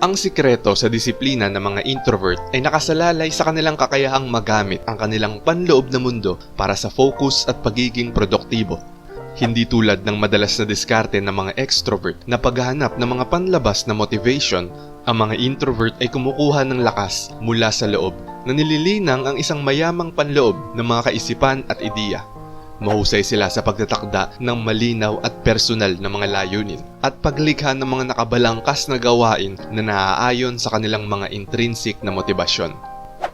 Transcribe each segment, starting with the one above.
Ang sikreto sa disiplina ng mga introvert ay nakasalalay sa kanilang kakayahang magamit ang kanilang panloob na mundo para sa focus at pagiging produktibo. Hindi tulad ng madalas na diskarte ng mga extrovert na paghahanap ng mga panlabas na motivation, ang mga introvert ay kumukuha ng lakas mula sa loob na nililinang ang isang mayamang panloob ng mga kaisipan at ideya. Mahusay sila sa pagtatakda ng malinaw at personal na mga layunin at paglikha ng mga nakabalangkas na gawain na naaayon sa kanilang mga intrinsic na motibasyon.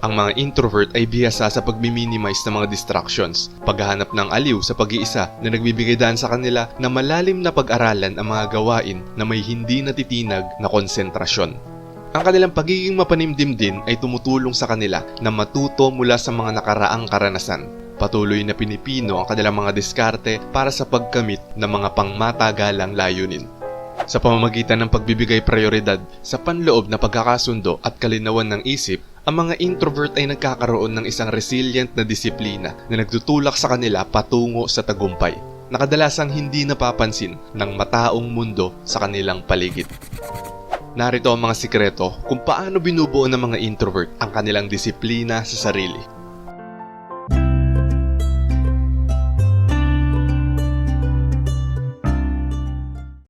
Ang mga introvert ay bihasa sa pagmi-minimize ng mga distractions, paghahanap ng aliw sa pag-iisa na nagbibigay daan sa kanila na malalim na pag-aralan ang mga gawain na may hindi natitinag na konsentrasyon. Ang kanilang pagiging mapanimdim din ay tumutulong sa kanila na matuto mula sa mga nakaraang karanasan. Patuloy na pinipino ang kanilang mga diskarte para sa pagkamit ng mga pangmatagalang layunin. Sa pamamagitan ng pagbibigay prioridad sa panloob na pagkakasundo at kalinawan ng isip, ang mga introvert ay nagkakaroon ng isang resilient na disiplina na nagtutulak sa kanila patungo sa tagumpay, na kadalasang hindi napapansin ng mataong mundo sa kanilang paligid. Narito ang mga sikreto kung paano binubuo ng mga introvert ang kanilang disiplina sa sarili.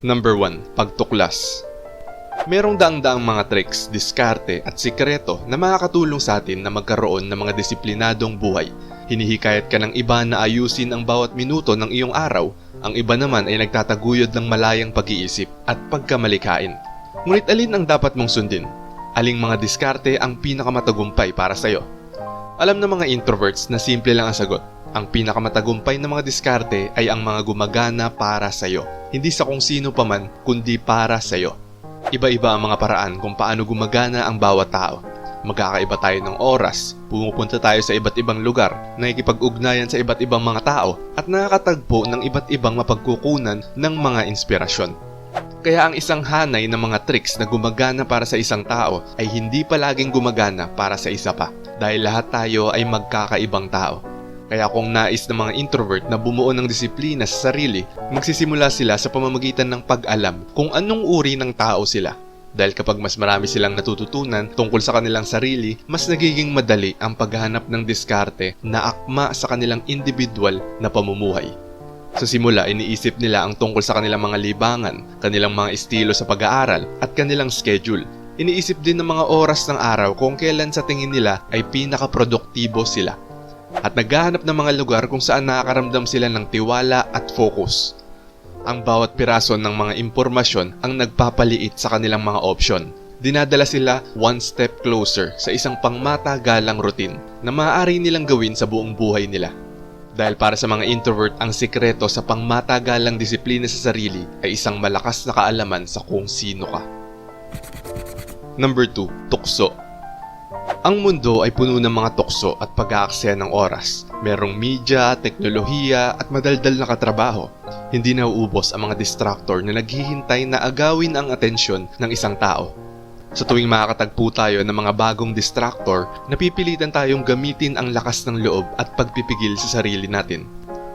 Number 1. Pagtuklas Merong daang-daang mga tricks, diskarte at sikreto na makakatulong sa atin na magkaroon ng mga disiplinadong buhay. Hinihikayat ka ng iba na ayusin ang bawat minuto ng iyong araw, ang iba naman ay nagtataguyod ng malayang pag-iisip at pagkamalikain. Ngunit alin ang dapat mong sundin? Aling mga diskarte ang pinakamatagumpay para sa'yo? Alam ng mga introverts na simple lang ang sagot. Ang pinakamatagumpay na mga diskarte ay ang mga gumagana para sa'yo. Hindi sa kung sino pa man, kundi para sa'yo. Iba-iba ang mga paraan kung paano gumagana ang bawat tao. Magkakaiba tayo ng oras, pumupunta tayo sa iba't ibang lugar, nakikipag-ugnayan sa iba't ibang mga tao, at nakakatagpo ng iba't ibang mapagkukunan ng mga inspirasyon. Kaya ang isang hanay ng mga tricks na gumagana para sa isang tao ay hindi palaging gumagana para sa isa pa dahil lahat tayo ay magkakaibang tao. Kaya kung nais ng mga introvert na bumuo ng disiplina sa sarili, magsisimula sila sa pamamagitan ng pag-alam kung anong uri ng tao sila. Dahil kapag mas marami silang natututunan tungkol sa kanilang sarili, mas nagiging madali ang paghahanap ng diskarte na akma sa kanilang individual na pamumuhay. Sa simula, iniisip nila ang tungkol sa kanilang mga libangan, kanilang mga estilo sa pag-aaral, at kanilang schedule. Iniisip din ng mga oras ng araw kung kailan sa tingin nila ay pinakaproduktibo sila at naghahanap ng mga lugar kung saan nakakaramdam sila ng tiwala at focus. Ang bawat piraso ng mga impormasyon ang nagpapaliit sa kanilang mga option. Dinadala sila one step closer sa isang pangmatagalang routine na maaari nilang gawin sa buong buhay nila. Dahil para sa mga introvert, ang sikreto sa pangmatagalang disiplina sa sarili ay isang malakas na kaalaman sa kung sino ka. Number 2. Tukso ang mundo ay puno ng mga tukso at pag-aaksaya ng oras. Merong media, teknolohiya at madaldal na katrabaho. Hindi nauubos ang mga distractor na naghihintay na agawin ang atensyon ng isang tao. Sa tuwing makakatagpo tayo ng mga bagong distractor, napipilitan tayong gamitin ang lakas ng loob at pagpipigil sa sarili natin.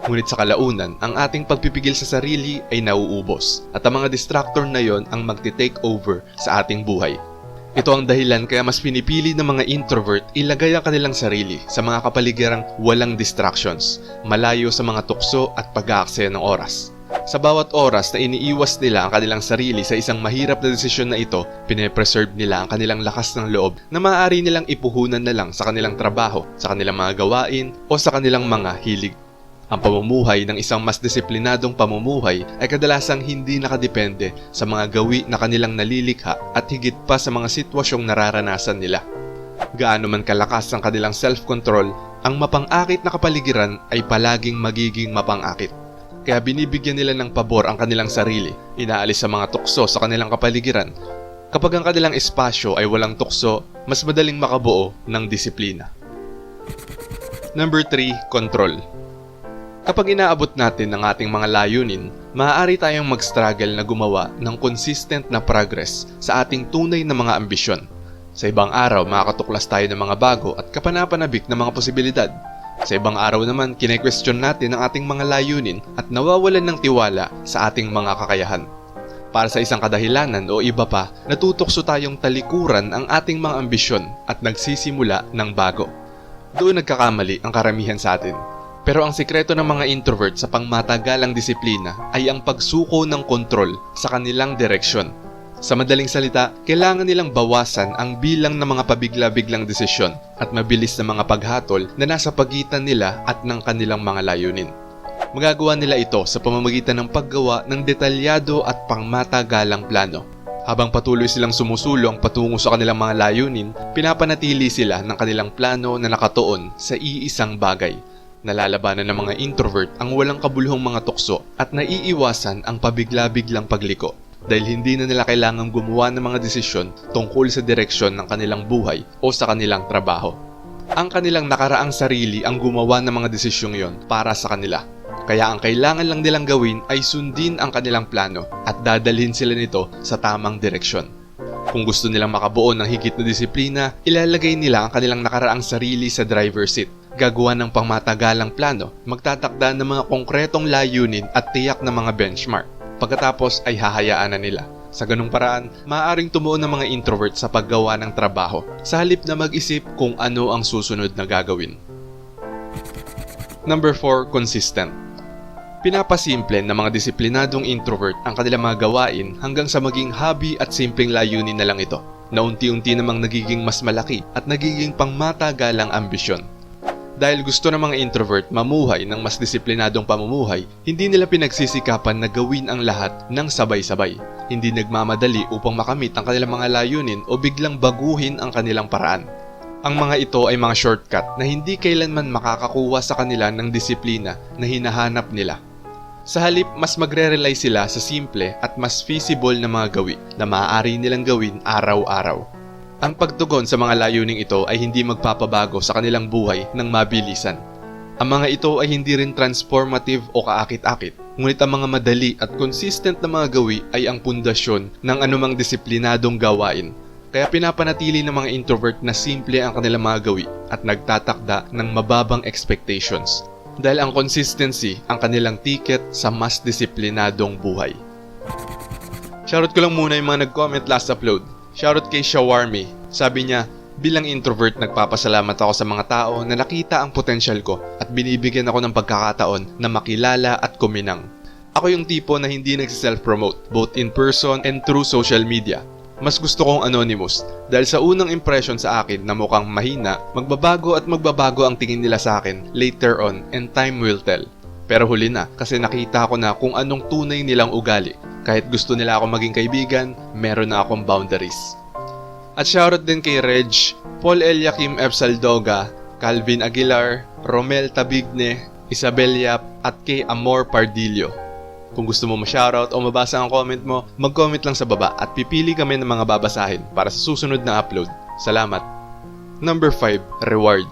Ngunit sa kalaunan, ang ating pagpipigil sa sarili ay nauubos at ang mga distractor na yon ang magti-take over sa ating buhay. Ito ang dahilan kaya mas pinipili ng mga introvert ilagay ang kanilang sarili sa mga kapaligirang walang distractions, malayo sa mga tukso at pag-aaksaya ng oras. Sa bawat oras na iniiwas nila ang kanilang sarili sa isang mahirap na desisyon na ito, pinepreserve nila ang kanilang lakas ng loob na maaari nilang ipuhunan na lang sa kanilang trabaho, sa kanilang mga gawain o sa kanilang mga hilig. Ang pamumuhay ng isang mas disiplinadong pamumuhay ay kadalasang hindi nakadepende sa mga gawi na kanilang nalilikha at higit pa sa mga sitwasyong nararanasan nila. Gaano man kalakas ang kanilang self-control, ang mapang-akit na kapaligiran ay palaging magiging mapang-akit. Kaya binibigyan nila ng pabor ang kanilang sarili, inaalis sa mga tukso sa kanilang kapaligiran. Kapag ang kanilang espasyo ay walang tukso, mas madaling makabuo ng disiplina. Number 3, control. Kapag inaabot natin ang ating mga layunin, maaari tayong mag-struggle na gumawa ng consistent na progress sa ating tunay na mga ambisyon. Sa ibang araw, makakatuklas tayo ng mga bago at kapanapanabik na mga posibilidad. Sa ibang araw naman, kine-question natin ang ating mga layunin at nawawalan ng tiwala sa ating mga kakayahan. Para sa isang kadahilanan o iba pa, natutokso tayong talikuran ang ating mga ambisyon at nagsisimula ng bago. Doon nagkakamali ang karamihan sa atin. Pero ang sikreto ng mga introvert sa pangmatagalang disiplina ay ang pagsuko ng kontrol sa kanilang direksyon. Sa madaling salita, kailangan nilang bawasan ang bilang ng mga pabigla-biglang desisyon at mabilis na mga paghatol na nasa pagitan nila at ng kanilang mga layunin. Magagawa nila ito sa pamamagitan ng paggawa ng detalyado at pangmatagalang plano. Habang patuloy silang sumusulong patungo sa kanilang mga layunin, pinapanatili sila ng kanilang plano na nakatuon sa iisang bagay. Nalalabanan ng mga introvert ang walang kabuluhang mga tukso at naiiwasan ang pabigla-biglang pagliko dahil hindi na nila kailangang gumawa ng mga desisyon tungkol sa direksyon ng kanilang buhay o sa kanilang trabaho. Ang kanilang nakaraang sarili ang gumawa ng mga desisyong yon para sa kanila. Kaya ang kailangan lang nilang gawin ay sundin ang kanilang plano at dadalhin sila nito sa tamang direksyon. Kung gusto nilang makabuo ng higit na disiplina, ilalagay nila ang kanilang nakaraang sarili sa driver's seat gagawa ng pangmatagalang plano, magtatakda ng mga konkretong layunin at tiyak na mga benchmark. Pagkatapos ay hahayaan na nila. Sa ganung paraan, maaaring tumuon ng mga introvert sa paggawa ng trabaho sa halip na mag-isip kung ano ang susunod na gagawin. Number 4, consistent. Pinapasimple ng mga disiplinadong introvert ang kanilang mga gawain hanggang sa maging hobby at simpleng layunin na lang ito, na unti-unti namang nagiging mas malaki at nagiging pangmatagalang ambisyon. Dahil gusto ng mga introvert mamuhay ng mas disiplinadong pamumuhay, hindi nila pinagsisikapan na gawin ang lahat ng sabay-sabay. Hindi nagmamadali upang makamit ang kanilang mga layunin o biglang baguhin ang kanilang paraan. Ang mga ito ay mga shortcut na hindi kailanman makakakuha sa kanila ng disiplina na hinahanap nila. Sa halip, mas magre-rely sila sa simple at mas feasible na mga gawi na maaari nilang gawin araw-araw. Ang pagtugon sa mga layuning ito ay hindi magpapabago sa kanilang buhay ng mabilisan. Ang mga ito ay hindi rin transformative o kaakit-akit, ngunit ang mga madali at consistent na mga gawi ay ang pundasyon ng anumang disiplinadong gawain. Kaya pinapanatili ng mga introvert na simple ang kanilang mga gawi at nagtatakda ng mababang expectations. Dahil ang consistency ang kanilang ticket sa mas disiplinadong buhay. Shoutout ko lang muna yung mga nag-comment last upload. Shoutout kay Shawarmi. Sabi niya, bilang introvert nagpapasalamat ako sa mga tao na nakita ang potensyal ko at binibigyan ako ng pagkakataon na makilala at kuminang. Ako yung tipo na hindi nagsiself-promote both in person and through social media. Mas gusto kong anonymous dahil sa unang impression sa akin na mukhang mahina, magbabago at magbabago ang tingin nila sa akin later on and time will tell. Pero huli na kasi nakita ko na kung anong tunay nilang ugali. Kahit gusto nila ako maging kaibigan, meron na akong boundaries. At shoutout din kay Reg, Paul Eliakim F. Saldoga, Calvin Aguilar, Romel Tabigne, Isabel Yap, at kay Amor Pardillo. Kung gusto mo ma-shoutout o mabasa ang comment mo, mag-comment lang sa baba at pipili kami ng mga babasahin para sa susunod na upload. Salamat. Number 5, reward.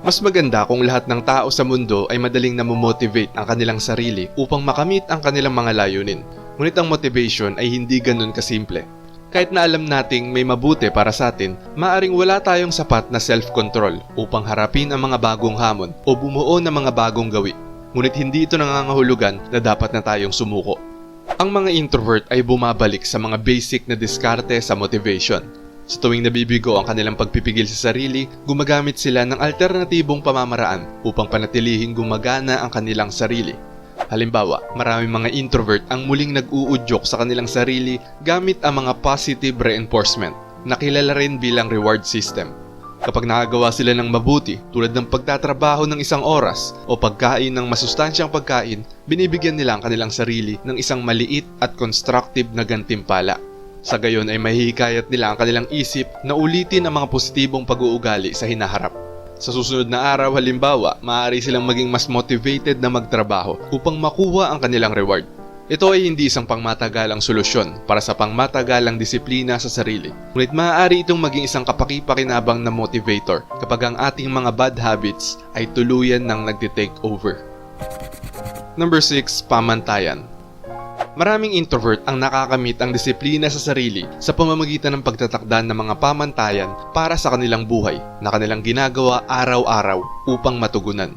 Mas maganda kung lahat ng tao sa mundo ay madaling namomotivate ang kanilang sarili upang makamit ang kanilang mga layunin. Ngunit ang motivation ay hindi ganun kasimple. Kahit na alam nating may mabuti para sa atin, maaring wala tayong sapat na self-control upang harapin ang mga bagong hamon o bumuo ng mga bagong gawi. Ngunit hindi ito nangangahulugan na dapat na tayong sumuko. Ang mga introvert ay bumabalik sa mga basic na diskarte sa motivation. Sa tuwing nabibigo ang kanilang pagpipigil sa sarili, gumagamit sila ng alternatibong pamamaraan upang panatilihing gumagana ang kanilang sarili. Halimbawa, maraming mga introvert ang muling nag-uudyok sa kanilang sarili gamit ang mga positive reinforcement na kilala rin bilang reward system. Kapag nakagawa sila ng mabuti tulad ng pagtatrabaho ng isang oras o pagkain ng masustansyang pagkain, binibigyan nila ang kanilang sarili ng isang maliit at constructive na gantimpala. Sa gayon ay mahihikayat nila ang kanilang isip na ulitin ang mga positibong pag-uugali sa hinaharap. Sa susunod na araw halimbawa, maaari silang maging mas motivated na magtrabaho upang makuha ang kanilang reward. Ito ay hindi isang pangmatagalang solusyon para sa pangmatagalang disiplina sa sarili. Ngunit maaari itong maging isang kapaki-pakinabang na motivator kapag ang ating mga bad habits ay tuluyan ng nagtitake over. Number 6, pamantayan. Maraming introvert ang nakakamit ang disiplina sa sarili sa pamamagitan ng pagtatakda ng mga pamantayan para sa kanilang buhay na kanilang ginagawa araw-araw upang matugunan.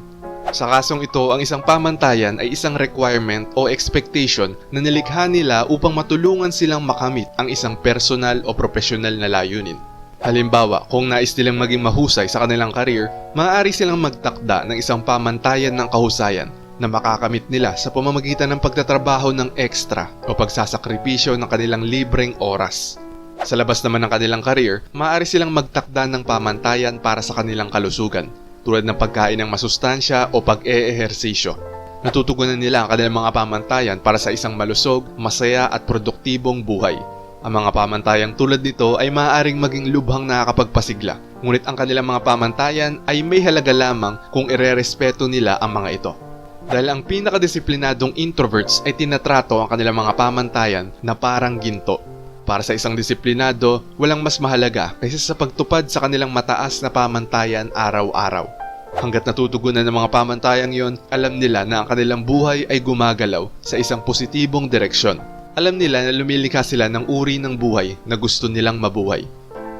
Sa kasong ito, ang isang pamantayan ay isang requirement o expectation na nilikha nila upang matulungan silang makamit ang isang personal o profesional na layunin. Halimbawa, kung nais nilang maging mahusay sa kanilang career, maaari silang magtakda ng isang pamantayan ng kahusayan na makakamit nila sa pamamagitan ng pagtatrabaho ng extra o pagsasakripisyo ng kanilang libreng oras. Sa labas naman ng kanilang career, maaari silang magtakda ng pamantayan para sa kanilang kalusugan, tulad ng pagkain ng masustansya o pag-eehersisyo. Natutugunan nila ang kanilang mga pamantayan para sa isang malusog, masaya at produktibong buhay. Ang mga pamantayang tulad nito ay maaaring maging lubhang nakakapagpasigla, ngunit ang kanilang mga pamantayan ay may halaga lamang kung irerespeto nila ang mga ito. Dahil ang pinakadisiplinadong introverts ay tinatrato ang kanilang mga pamantayan na parang ginto. Para sa isang disiplinado, walang mas mahalaga kaysa sa pagtupad sa kanilang mataas na pamantayan araw-araw. Hanggat natutugunan ng mga pamantayang yon, alam nila na ang kanilang buhay ay gumagalaw sa isang positibong direksyon. Alam nila na lumilikha sila ng uri ng buhay na gusto nilang mabuhay.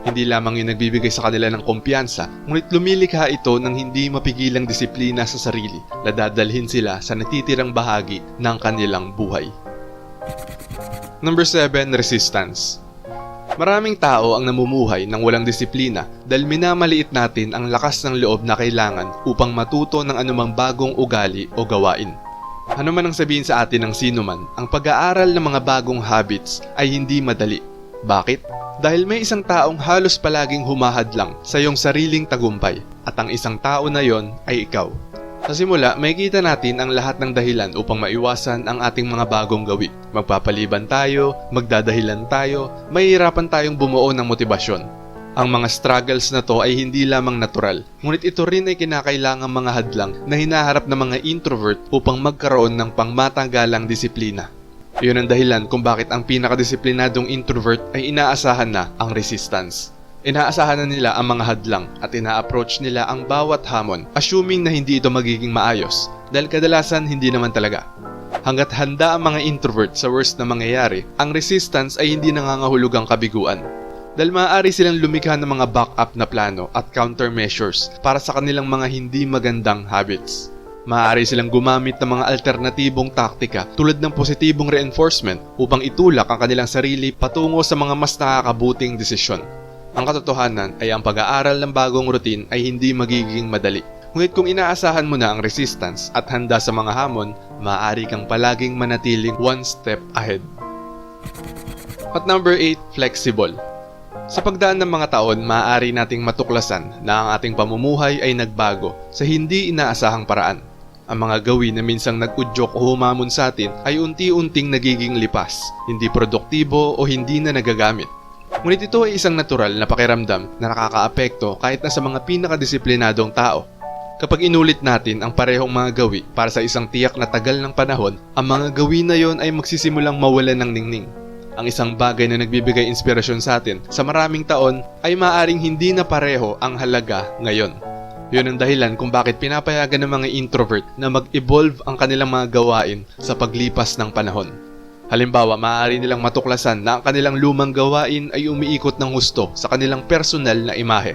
Hindi lamang yung nagbibigay sa kanila ng kumpiyansa, ngunit lumilikha ito ng hindi mapigilang disiplina sa sarili na dadalhin sila sa natitirang bahagi ng kanilang buhay. Number 7, resistance. Maraming tao ang namumuhay ng walang disiplina dahil minamaliit natin ang lakas ng loob na kailangan upang matuto ng anumang bagong ugali o gawain. Ano man ang sabihin sa atin ng sino man, ang pag-aaral ng mga bagong habits ay hindi madali. Bakit? Dahil may isang taong halos palaging humahadlang sa iyong sariling tagumpay at ang isang tao na yon ay ikaw. Sa simula, makikita natin ang lahat ng dahilan upang maiwasan ang ating mga bagong gawi. Magpapaliban tayo, magdadahilan tayo, mahihirapan tayong bumuo ng motibasyon. Ang mga struggles na to ay hindi lamang natural, ngunit ito rin ay kinakailangang mga hadlang na hinaharap ng mga introvert upang magkaroon ng pangmatagalang disiplina. Iyon ang dahilan kung bakit ang pinakadisiplinadong introvert ay inaasahan na ang resistance. Inaasahan na nila ang mga hadlang at ina-approach nila ang bawat hamon assuming na hindi ito magiging maayos dahil kadalasan hindi naman talaga. Hanggat handa ang mga introvert sa worst na mangyayari, ang resistance ay hindi nangangahulugang kabiguan dahil maaari silang lumikha ng mga backup na plano at countermeasures para sa kanilang mga hindi magandang habits. Maaari silang gumamit ng mga alternatibong taktika tulad ng positibong reinforcement upang itulak ang kanilang sarili patungo sa mga mas nakakabuting desisyon. Ang katotohanan ay ang pag-aaral ng bagong routine ay hindi magiging madali. Ngunit kung inaasahan mo na ang resistance at handa sa mga hamon, maaari kang palaging manatiling one step ahead. At number 8, flexible. Sa pagdaan ng mga taon, maaari nating matuklasan na ang ating pamumuhay ay nagbago sa hindi inaasahang paraan. Ang mga gawin na minsang nag-udyok o humamon sa atin ay unti-unting nagiging lipas, hindi produktibo o hindi na nagagamit. Ngunit ito ay isang natural na pakiramdam na nakakaapekto kahit na sa mga pinakadisiplinadong tao. Kapag inulit natin ang parehong mga gawi para sa isang tiyak na tagal ng panahon, ang mga gawi na yon ay magsisimulang mawalan ng ningning. Ang isang bagay na nagbibigay inspirasyon sa atin sa maraming taon ay maaring hindi na pareho ang halaga ngayon. Yun ang dahilan kung bakit pinapayagan ng mga introvert na mag-evolve ang kanilang mga gawain sa paglipas ng panahon. Halimbawa, maaari nilang matuklasan na ang kanilang lumang gawain ay umiikot ng husto sa kanilang personal na imahe.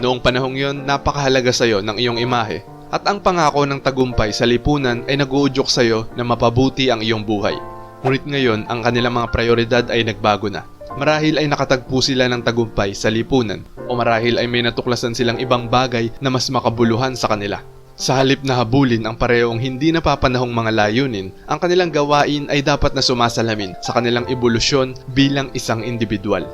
Noong panahong yon, napakahalaga sa iyo ng iyong imahe at ang pangako ng tagumpay sa lipunan ay nag-uudyok sa iyo na mapabuti ang iyong buhay. Ngunit ngayon, ang kanilang mga prioridad ay nagbago na. Marahil ay nakatagpo sila ng tagumpay sa lipunan o marahil ay may natuklasan silang ibang bagay na mas makabuluhan sa kanila. Sa halip na habulin ang parehong hindi napapanahong mga layunin, ang kanilang gawain ay dapat na sumasalamin sa kanilang ebolusyon bilang isang individual.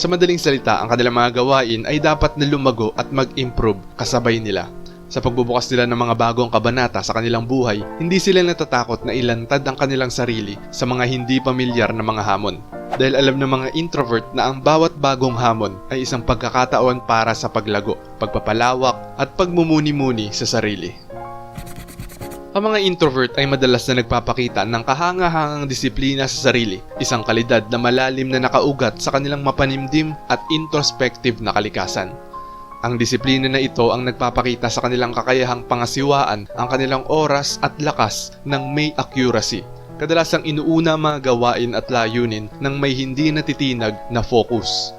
Sa madaling salita, ang kanilang mga gawain ay dapat na lumago at mag-improve kasabay nila. Sa pagbubukas nila ng mga bagong kabanata sa kanilang buhay, hindi sila natatakot na ilantad ang kanilang sarili sa mga hindi pamilyar na mga hamon. Dahil alam ng mga introvert na ang bawat bagong hamon ay isang pagkakataon para sa paglago, pagpapalawak at pagmumuni-muni sa sarili. Ang mga introvert ay madalas na nagpapakita ng kahanga-hangang disiplina sa sarili, isang kalidad na malalim na nakaugat sa kanilang mapanimdim at introspective na kalikasan. Ang disiplina na ito ang nagpapakita sa kanilang kakayahang pangasiwaan ang kanilang oras at lakas ng may accuracy. Kadalasang inuuna mga gawain at layunin ng may hindi natitinag na focus.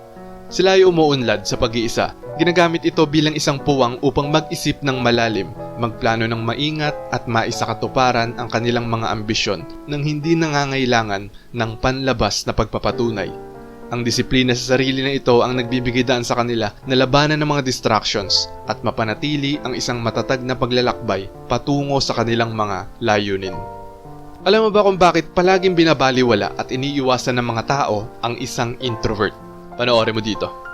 Sila ay umuunlad sa pag-iisa, Ginagamit ito bilang isang puwang upang mag-isip ng malalim, magplano ng maingat at maisakatuparan ang kanilang mga ambisyon nang hindi nangangailangan ng panlabas na pagpapatunay. Ang disiplina sa sarili na ito ang nagbibigay daan sa kanila na labanan ng mga distractions at mapanatili ang isang matatag na paglalakbay patungo sa kanilang mga layunin. Alam mo ba kung bakit palaging binabaliwala at iniiwasan ng mga tao ang isang introvert? Panoorin mo dito.